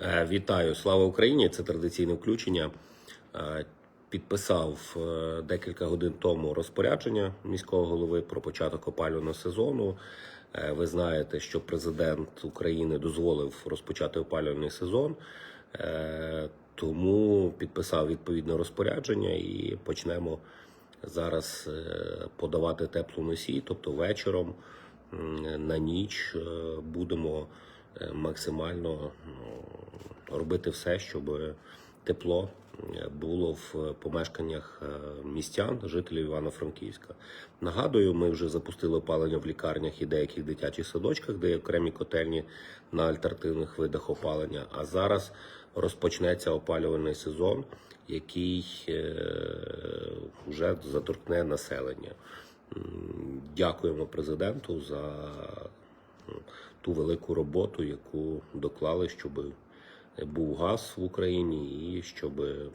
Е, Вітаю, слава Україні! Це традиційне включення. Е, Підписав е, декілька годин тому розпорядження міського голови про початок опалювального сезону. Ви знаєте, що президент України дозволив розпочати опалювальний сезон, тому підписав відповідне розпорядження і почнемо зараз подавати теплу носій, тобто вечором на ніч будемо максимально ну, робити все, щоб тепло е, було в помешканнях е, містян, жителів Івано-Франківська. Нагадую, ми вже запустили опалення в лікарнях і деяких дитячих садочках, де є окремі котельні на альтернативних видах опалення. А зараз розпочнеться опалювальний сезон, який е, вже заторкне населення. Дякуємо президенту за ту велику роботу, яку доклали, щоб був газ в Україні і щоб е,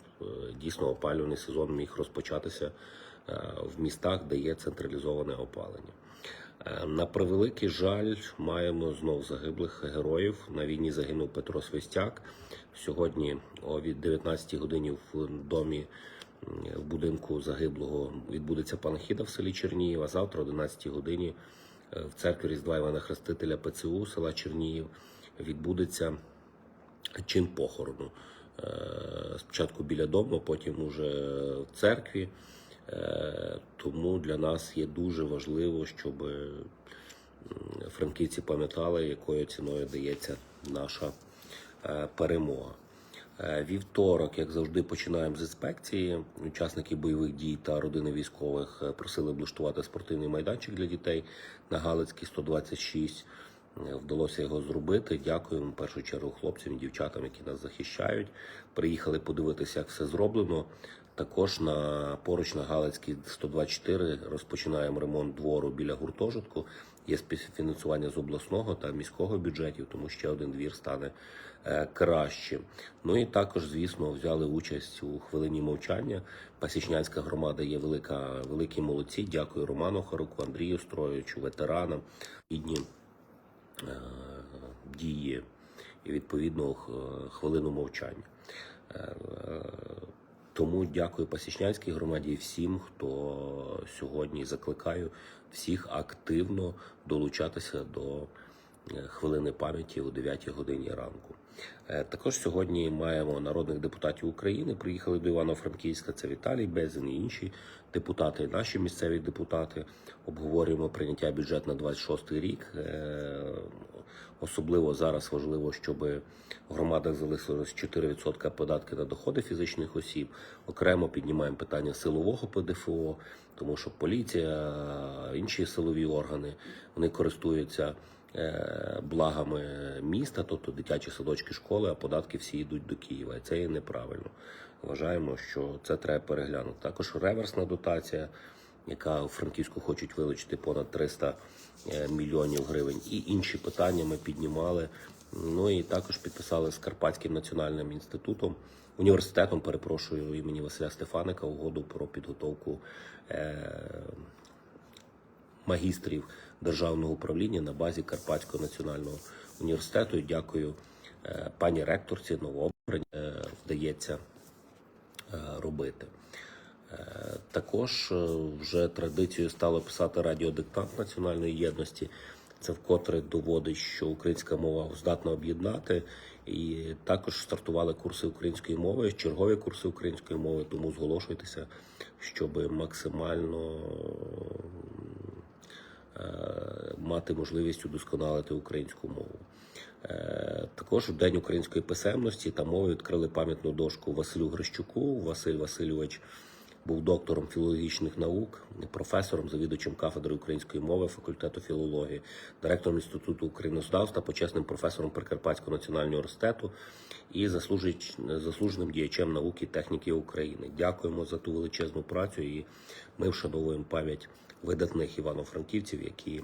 дійсно опалювальний сезон міг розпочатися е, в містах, де є централізоване опалення. Е, На превеликий жаль, маємо знов загиблих героїв. На війні загинув Петро Свистяк. Сьогодні о від 19 годині в домі в будинку загиблого відбудеться панахіда в селі Черніїв. А завтра о 11 годині в церкві Різдва Івана Хрестителя ПЦУ села Черніїв відбудеться чин похорону. Е, Спочатку біля дому, потім уже в церкві. Е, Тому для нас є дуже важливо, щоб франківці пам'ятали, якою ціною дається наша е, перемога. Е, Вівторок, як завжди, починаємо з інспекції. Учасники бойових дій та родини військових е, просили облаштувати спортивний майданчик для дітей на Галицькій 126. Е, Вдалося його зробити. Дякуємо в першу чергу хлопцям і дівчатам, які нас захищають. Приїхали подивитися, як все зроблено. Також на поруч на Галицькій 124 розпочинаємо ремонт двору біля гуртожитку. Є співфінансування з обласного та міського бюджетів, тому ще один двір стане е, кращим. Ну і також, звісно, взяли участь у хвилині мовчання. Пасічнянська громада є велика, великі молодці. Дякую Роману Харуку, Андрію Строєвичу, ветеранам. Гідні е, дії і відповідно хвилину мовчання. Тому дякую Пасічнянській громаді і всім, хто сьогодні закликаю всіх активно долучатися до хвилини пам'яті о 9 годині ранку. Е, Також сьогодні маємо народних депутатів України. Приїхали до Івано-Франківська. Це Віталій Безин і інші депутати, наші місцеві депутати. Обговорюємо прийняття бюджету на 26 рік. Е, Особливо зараз важливо, щоб в громадах залишилось 4% податки на доходи фізичних осіб. Окремо піднімаємо питання силового ПДФО, тому що поліція, інші силові органи вони користуються е, благами міста, тобто дитячі садочки, школи, а податки всі йдуть до Києва. І це є неправильно. Вважаємо, що це треба переглянути. Також реверсна дотація яка у Франківську хочуть вилучити понад 300 е, мільйонів гривень. І інші питання ми піднімали. Ну і також підписали з Карпатським національним інститутом, університетом, перепрошую, імені Василя Стефаника угоду про підготовку е, магістрів державного управління на базі Карпатського національного університету. Дякую е, пані ректорці новообрані е, вдається е, робити. Також вже традицією стало писати радіодиктант національної єдності. Це вкотре доводить, що українська мова здатна об'єднати. І також стартували курси української мови, чергові курси української мови, тому зголошуйтеся, щоб максимально мати можливість удосконалити українську мову. Е, Також у День української писемності та мови відкрили пам'ятну дошку Василю Грищуку. Василь Васильович був доктором філологічних наук, професором, завідувачем кафедри української мови факультету філології, директором інституту українознавства, почесним професором Прикарпатського національного університету і заслуженим діячем науки і техніки України. Дякуємо за ту величезну працю, і ми вшановуємо пам'ять видатних івано-франківців, які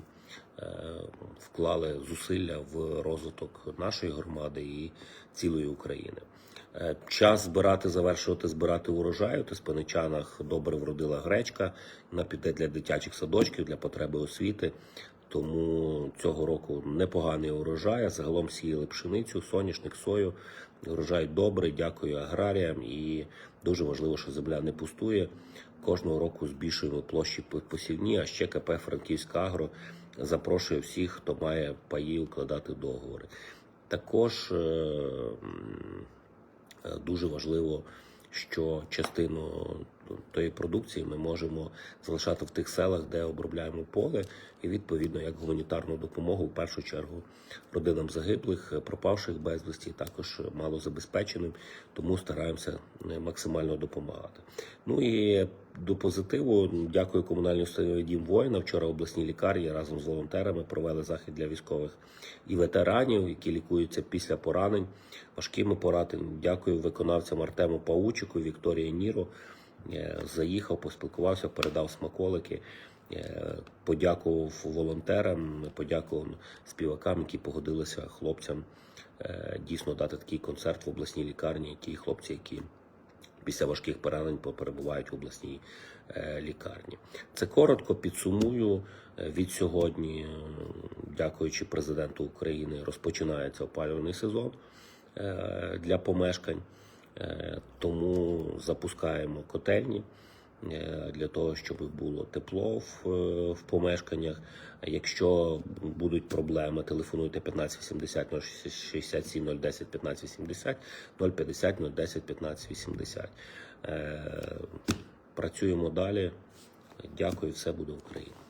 е, вклали зусилля в розвиток нашої громади і цілої України. Е, Час збирати, завершувати збирати урожай. У Тиспаничанах добре вродила гречка. Вона піде для дитячих садочків, для потреби освіти. Тому цього року непоганий урожай. Загалом сіяли пшеницю, соняшник, сою. Урожай добрий, дякую аграріям. І дуже важливо, що земля не пустує. Кожного року збільшуємо площі посівні, а ще КП Франківська Агро запрошує всіх, хто має паї, укладати договори. Також е, дуже важливо, що частину тої продукції ми можемо залишати в тих селах, де обробляємо поле, і відповідно як гуманітарну допомогу в першу чергу родинам загиблих, пропавших безвісті, також малозабезпеченим, тому стараємося е, максимально допомагати. Ну і до позитиву дякую комунальній установі Дім воїна. Вчора обласній лікарні разом з волонтерами провели захід для військових і ветеранів, які лікуються після поранень, важкими пораненнями. Дякую виконавцям Артему Паучику, Вікторії Ніро. Е, Заїхав, поспілкувався, передав смаколики. Е, Подякував волонтерам, подякував співакам, які погодилися хлопцям е, дійсно дати такий концерт в обласній лікарні. Ті хлопці, які після важких поранень перебувають в обласній лікарні. Це коротко підсумую. Від сьогодні, дякуючи президенту України, розпочинається опалювальний сезон для помешкань. Е, Тому запускаємо котельні е, для того, щоб було тепло в, в помешканнях. Якщо будуть проблеми, телефонуйте 1580 067 010 1580 050 010 1580. Е, Працюємо далі. Дякую, все буде Україна.